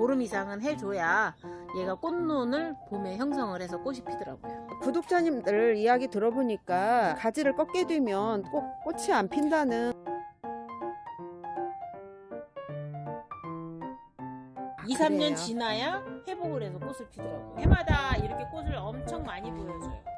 보름 이상은 해줘야 얘가 꽃눈을 봄에 형성을 해서 꽃이 피더라고요. 구독자님들 이야기 들어보니까 가지를 꺾게 되면 꼭 꽃이 안 핀다는 2, 3년 그래요? 지나야 회복을 해서 꽃을 피더라고요. 해마다 이렇게 꽃을 엄청 많이 보여줘요.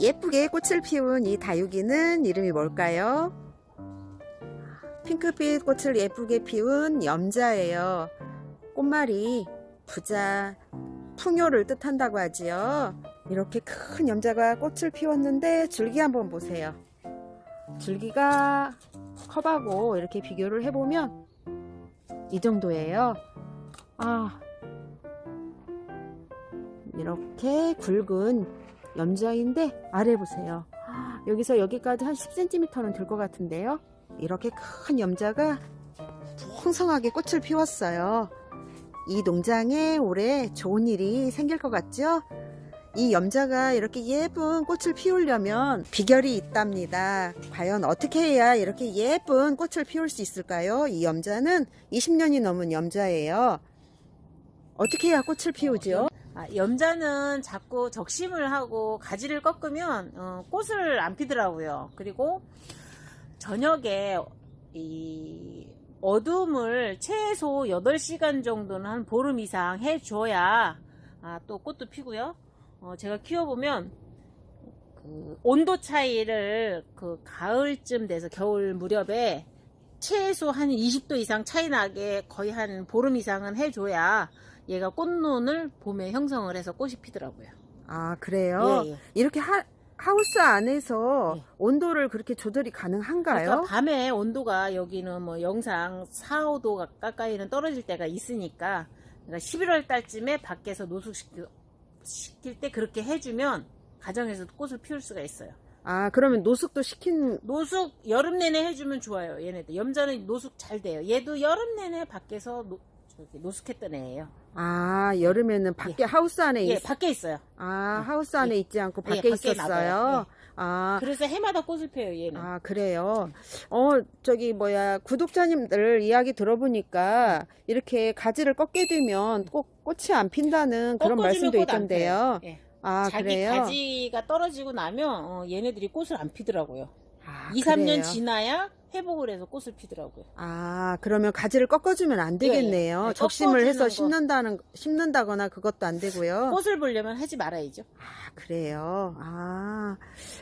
예쁘게 꽃을 피운 이 다육이는 이름이 뭘까요? 핑크빛 꽃을 예쁘게 피운 염자예요. 꽃말이 부자, 풍요를 뜻한다고 하지요. 이렇게 큰 염자가 꽃을 피웠는데 줄기 한번 보세요. 줄기가 컵하고 이렇게 비교를 해보면 이 정도예요. 아, 이렇게 굵은 염자인데 아래 보세요. 여기서 여기까지 한 10cm는 될 것 같은데요. 이렇게 큰 염자가 풍성하게 꽃을 피웠어요. 이 농장에 올해 좋은 일이 생길 것 같죠? 이 염자가 이렇게 예쁜 꽃을 피우려면 비결이 있답니다. 과연 어떻게 해야 이렇게 예쁜 꽃을 피울 수 있을까요? 이 염자는 20년이 넘은 염자예요. 어떻게 해야 꽃을 피우죠? 아, 염자는 자꾸 적심을 하고 가지를 꺾으면 어, 꽃을 안 피더라고요. 그리고 저녁에 이 어둠을 최소 8시간 정도는 한 보름 이상 해줘야 아, 또 꽃도 피고요. 어, 제가 키워보면 그 온도 차이를 그 가을쯤 돼서 겨울 무렵에 최소 한 20도 이상 차이 나게 거의 한 보름 이상은 해줘야 얘가 꽃눈을 봄에 형성을 해서 꽃이 피더라고요. 아, 그래요? 예, 예. 이렇게 하, 하우스 안에서 예. 온도를 그렇게 조절이 가능한가요? 그러니까 밤에 온도가 여기는 뭐 영상 4, 5도 가까이는 떨어질 때가 있으니까 그러니까 11월 달쯤에 밖에서 노숙시킬 시킬 때 그렇게 해주면 가정에서도 꽃을 피울 수가 있어요. 아, 그러면 노숙도 시킨, 노숙 여름 내내 해주면 좋아요. 얘네들 염자는 노숙 잘 돼요. 얘도 여름 내내 밖에서 노, 저기 노숙했던 애예요. 아, 여름에는 밖에 하우스 안에 예, 있, 밖에 있어요. 아, 하우스 안에 있지 않고 예, 밖에 밖에 있었어요? 나가요. 아, 그래서 해마다 꽃을 펴요. 얘는. 아, 그래요. 어, 저기, 뭐야, 구독자님들 이야기 들어보니까 이렇게 가지를 꺾게 되면 꼭 꽃이 안 핀다는 그런 꺾어주면 말씀도 꽃안 있던데요. 펴요. 예. 아, 자기 그래요? 가지가 떨어지고 나면 어, 얘네들이 꽃을 안 피더라고요. 아, 2, 3년 그래요? 지나야 회복을 해서 꽃을 피더라고요. 아, 그러면 가지를 꺾어주면 안 되겠네요. 예, 예. 적심을 해서 꺾어주는 거. 심는다는, 심는다거나 그것도 안 되고요. 꽃을 보려면 하지 말아야죠. 아, 그래요. 아,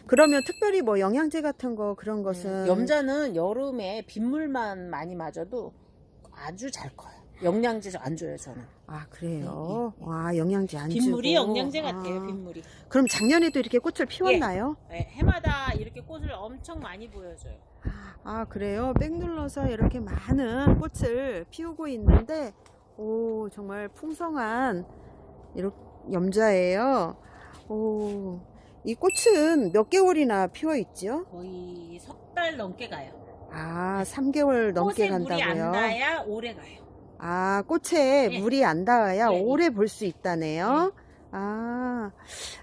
그러면 특별히 뭐 영양제 같은 거 그런 것은. 네. 염자는 여름에 빗물만 많이 맞아도 아주 잘 커요. 영양제 안 줘요, 저는. 아, 그래요. 와, 영양제 안 주고. 네, 빗물이 영양제 같아요, 아, 빗물이. 그럼 작년에도 이렇게 꽃을 피웠나요? 예, 해마다 이렇게 꽃을 엄청 많이 보여줘요. 아, 그래요. 백 눌러서 이렇게 많은 꽃을 피우고 있는데, 오, 정말 풍성한 이렇게 염자예요. 오, 이 꽃은 몇 개월이나 피어 있죠? 거의 석 달 넘게 가요. 아, 3개월 넘게 꽃에 물이 안 간다고요? 닿아야 오래 가요. 아, 꽃에 예. 물이 안 닿아야 예, 예. 오래 볼 수 있다네요. 아,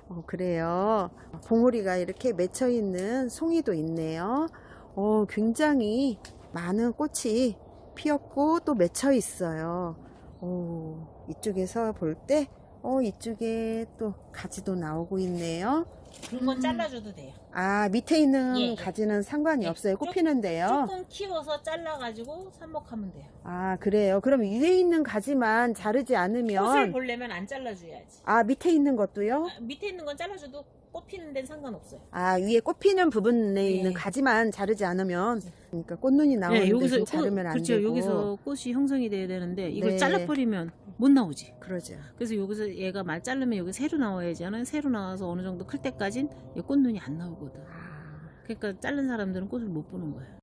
어, 그래요. 봉오리가 이렇게 맺혀 있는 송이도 있네요. 어, 굉장히 많은 꽃이 피었고 또 맺혀 있어요. 오, 이쪽에서 볼 때, 어, 이쪽에 또 가지도 나오고 있네요. 그런 건 음. 잘라줘도 돼요. 아, 밑에 있는 예, 예. 가지는 상관이 예, 없어요. 조- 꽃피는데요. 조금 키워서 잘라가지고 삽목하면 돼요. 아, 그래요. 그럼 위에 있는 가지만 자르지 꽃을 않으면, 보려면 안 잘라줘야지. 아, 밑에 있는 것도요? 아, 밑에 있는 건 잘라줘도 꽃 피는 데는 상관없어요. 아, 위에 꽃 피는 부분에 예. 있는 가지만 자르지 않으면, 그러니까 꽃눈이 나오는 데는 자르면 안 그렇죠. 되고. 여기서 꽃이 형성이 돼야 되는데 이걸 네. 잘라버리면 못 나오지. 그러죠. 그래서 여기서 얘가 말 자르면 여기 새로 나와야지는 새로 나와서 어느 정도 클 때까진 얘 꽃눈이 안 나오거든. 아, 그러니까 자른 사람들은 꽃을 못 보는 거예요.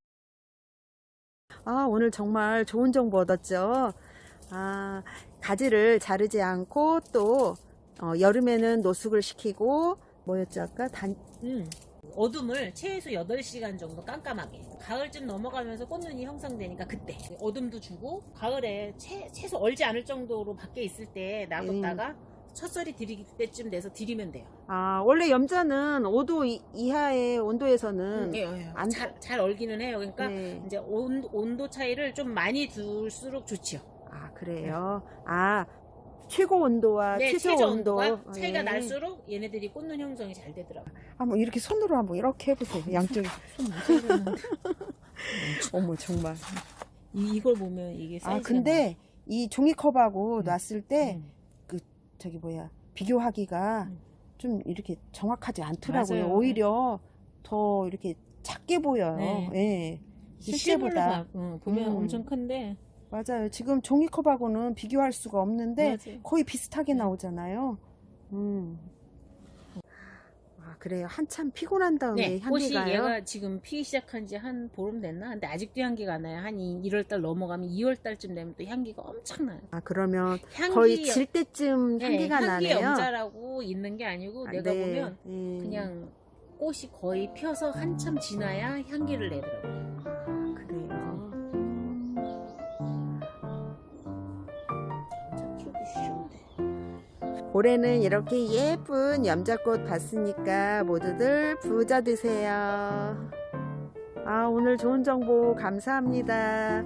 아, 오늘 정말 좋은 정보 얻었죠. 아, 가지를 자르지 않고 또 어, 여름에는 노숙을 시키고 뭐였죠 아까 단 음. 어둠을 최소 8시간 정도 깜깜하게 가을쯤 넘어가면서 꽃눈이 형성되니까 그때 어둠도 주고 가을에 최, 최소 얼지 않을 정도로 밖에 있을 때 놔뒀다가 첫설이 들이기 때쯤 돼서 들이면 돼요 아, 원래 염자는 5도 이, 이하의 온도에서는 예, 예. 안- 잘, 잘 얼기는 해요 그러니까 네. 이제 온, 온도 차이를 좀 많이 둘수록 좋지요 아, 그래요. 아, 최고 온도와 네, 최저, 온도 온도가 차이가 예. 날수록 얘네들이 꽃눈 형성이 잘 되더라고요 한번 이렇게 손으로 한번 이렇게 해보세요. 양쪽에. 어머 정말. 이, 이걸 보면 이게 사이즈가 아 근데 이 종이컵하고 음. 놨을 나- 때 음. 저기 뭐야 비교하기가 음. 좀 이렇게 정확하지 않더라고요. 맞아요. 오히려 더 이렇게 작게 보여요. 네. 예. 실물로 실제보다 봐- 응, 보면 음. 엄청 큰데 맞아요. 지금 종이컵하고는 비교할 수가 없는데 맞아요. 거의 비슷하게 네. 나오잖아요. 음. 아 그래요. 한참 피곤한 다음에 네, 꽃이 향기가요. 얘가 지금 피기 시작한 지 한 보름 됐나? 근데 아직도 향기가 나요. 한 1월달 넘어가면 2월달쯤 되면 또 향기가 엄청 나요. 아 그러면 향기, 거의 질 때쯤 네, 향기가 향기 나네요. 염자라고 있는 게 아니고 아, 내가 네. 보면 음. 그냥 꽃이 거의 펴서 한참 지나야 향기를 내더라고요. 올해는 이렇게 예쁜 염자꽃 봤으니까 모두들 부자 되세요. 아, 오늘 좋은 정보 감사합니다.